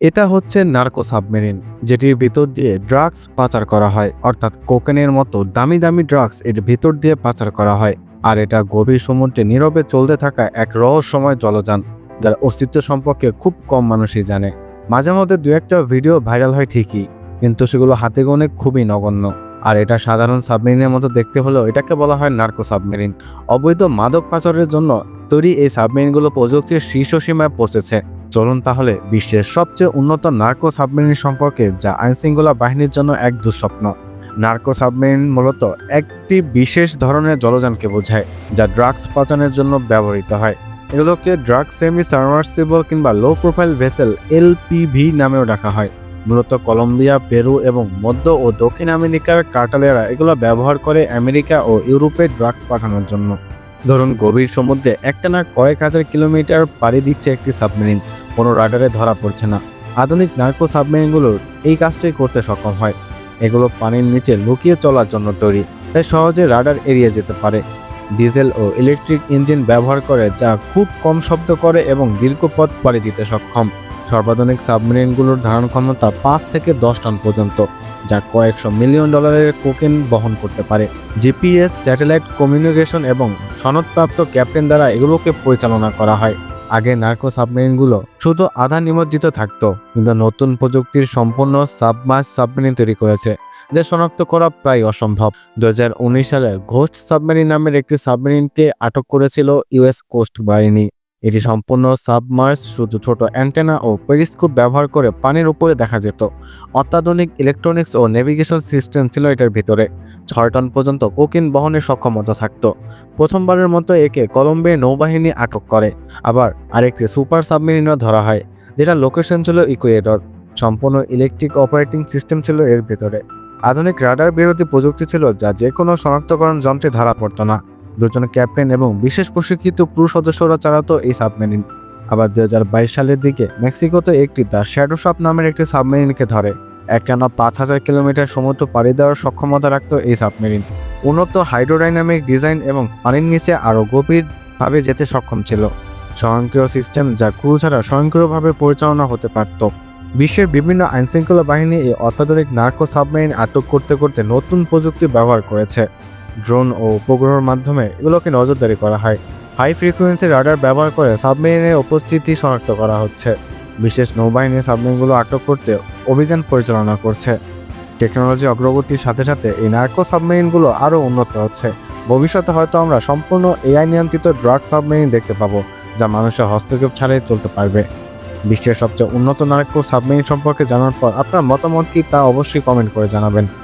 এটা হচ্ছে narco submarine, যেটির ভিতর দিয়ে ড্রাগস পাচার করা হয়, অর্থাৎ কোকেনের মতো দামি দামি ড্রাগস এর ভিতর দিয়ে পাচার করা হয়, আর এটা গভীর সমুদ্রে নীরবে চলতে থাকা এক রহস্যময় জলযান, যার অস্তিত্ব সম্পর্কে খুব কম মানুষই জানে। মাঝে মধ্যে দু একটা ভিডিও ভাইরাল হয় ঠিকই, কিন্তু সেগুলো হাতে গোনে খুবই নগণ্য, আর এটা সাধারণ সাবমেরিনের মতো দেখতে হলেও এটাকে বলা হয় নার্কো সাবমেরিন। অবৈধ মাদক পাচারের জন্য তৈরি এই সাবমেরিনগুলো প্রযুক্তির শীর্ষ সীমায় পৌঁছেছে। চলুন তাহলে বিশ্বের সবচেয়ে উন্নত নার্কো সাবমেরিন সম্পর্কে যা আইনশৃঙ্খলা বাহিনীর জন্য এক দুঃস্বপ্ন। নার্কো সাবমেরিন মূলত একটি বিশেষ ধরনের জলযানকে বোঝায়, যা ড্রাগস পাচারের জন্য ব্যবহৃত হয়। এগুলোকে ড্রাগ সেমি সাবমার্সিবল কিংবা লো প্রোফাইল ভেসেল এলপিভি নামেও ডাকা হয়। মূলত কলম্বিয়া, পেরু এবং মধ্য ও দক্ষিণ আমেরিকার কার্টালেরা এগুলো ব্যবহার করে আমেরিকা ও ইউরোপে ড্রাগস পাঠানোর জন্য। ধরুন, গভীর সমুদ্রে একটানা কয়েক হাজার কিলোমিটার পাড়ি দিচ্ছে একটি সাবমেরিন। কোনো রাডারে ধরা পড়ছে না। আধুনিক নার্কো সাবমেরিনগুলোর এই কাজটাই করতে সক্ষম হয়। এগুলো পানির নিচে লুকিয়ে চলার জন্য তৈরি, তাই সহজে রাডার এড়িয়ে যেতে পারে। ডিজেল ও ইলেকট্রিক ইঞ্জিন ব্যবহার করে যা খুব কম শব্দ করে এবং দীর্ঘ পথ পাড়ি দিতে সক্ষম। সর্বাধুনিক সাবমেরিনগুলোর ধারণ ক্ষমতা পাঁচ থেকে দশ টন পর্যন্ত, যা কয়েকশো মিলিয়ন ডলারের কোকেন বহন করতে পারে। জিপিএস, স্যাটেলাইট কমিউনিকেশন এবং সনদপ্রাপ্ত ক্যাপ্টেন দ্বারা এগুলোকে পরিচালনা করা হয়। আগে নার্কো সাবমেরিনগুলো শুধু আধা নিমজ্জিত থাকত, কিন্তু নতুন প্রযুক্তির সম্পূর্ণ সাবমার্স সাবমেরিন তৈরি করেছে, যা শনাক্ত করা প্রায় অসম্ভব। দুই হাজার উনিশ সালে ঘোস্ট সাবমেরিন নামের একটি সাবমেরিনকে আটক করেছিল ইউএস কোস্ট বাহিনী। এটি সম্পূর্ণ সাবমার্স, শুধু ছোট অ্যান্টেনা ও পেরিস্কোপ ব্যবহার করে পানির উপরে দেখা যেত। অত্যাধুনিক ইলেকট্রনিক্স ও নেভিগেশন সিস্টেম ছিল এটার ভিতরে। ছয় টন পর্যন্ত কোকিন বহনের সক্ষমতা থাকতো। প্রথমবারের মতো একে কলম্বিয়া নৌবাহিনী আটক করে। আবার আরেকটি সুপার সাবমেরিনও ধরা হয় যেটা লোকেশন ছিল ইকুয়েডর। সম্পূর্ণ ইলেকট্রিক অপারেটিং সিস্টেম ছিল এর ভেতরে। আধুনিক রাডার বিরোধী প্রযুক্তি ছিল যা যে কোনো শনাক্তকরণ যন্ত্রে ধরা পড়ত না। দুজন ক্যাপ্টেন এবং বিশেষ প্রশিক্ষিত ক্রু সদস্যরা চালাতো এই সাবমেরিন। আবার দু হাজার বাইশ সালের দিকে মেক্সিকোতে একটি দ্য শ্যাডো শপ নামের একটি সাবমেরিনকে ধরে। একটানা পাঁচ হাজার কিলোমিটার সমুদ্র পাড়ি দেওয়ার সক্ষমতা রাখত এই সাবমেরিন। উন্নত হাইড্রোডাইনামিক ডিজাইন এবং পানির নিচে আরও গভীরভাবে যেতে সক্ষম ছিল। স্বয়ংক্রিয় সিস্টেম যা ক্রু ছাড়া স্বয়ংক্রিয়ভাবে পরিচালনা হতে পারত। বিশ্বের বিভিন্ন আইনশৃঙ্খলা বাহিনী এই অত্যাধুনিক নার্কো সাবমেরিন আটক করতে করতে নতুন প্রযুক্তি ব্যবহার করেছে। ড্রোন ও উপগ্রহের মাধ্যমে এগুলোকে নজরদারি করা হয়। হাই ফ্রিকোয়েন্সি রাডার ব্যবহার করে সাবমেরিনের উপস্থিতি শনাক্ত করা হচ্ছে। বিশেষ নৌবাহিনী সাবমেরিনগুলো আটক করতে অভিযান পরিচালনা করছে। টেকনোলজি অগ্রগতির সাথে সাথে এই নার্কো সাবমেরিনগুলো আরও উন্নত হচ্ছে। ভবিষ্যতে হয়তো আমরা সম্পূর্ণ এআই নিয়ন্ত্রিত ড্রাগ সাবমেরিন দেখতে পাবো, যা মানুষের হস্তক্ষেপ ছাড়াই চলতে পারবে। বিশ্বের সবচেয়ে উন্নত নার্কো সাবমেরিন সম্পর্কে জানার পর আপনার মতামত কি তা অবশ্যই কমেন্ট করে জানাবেন।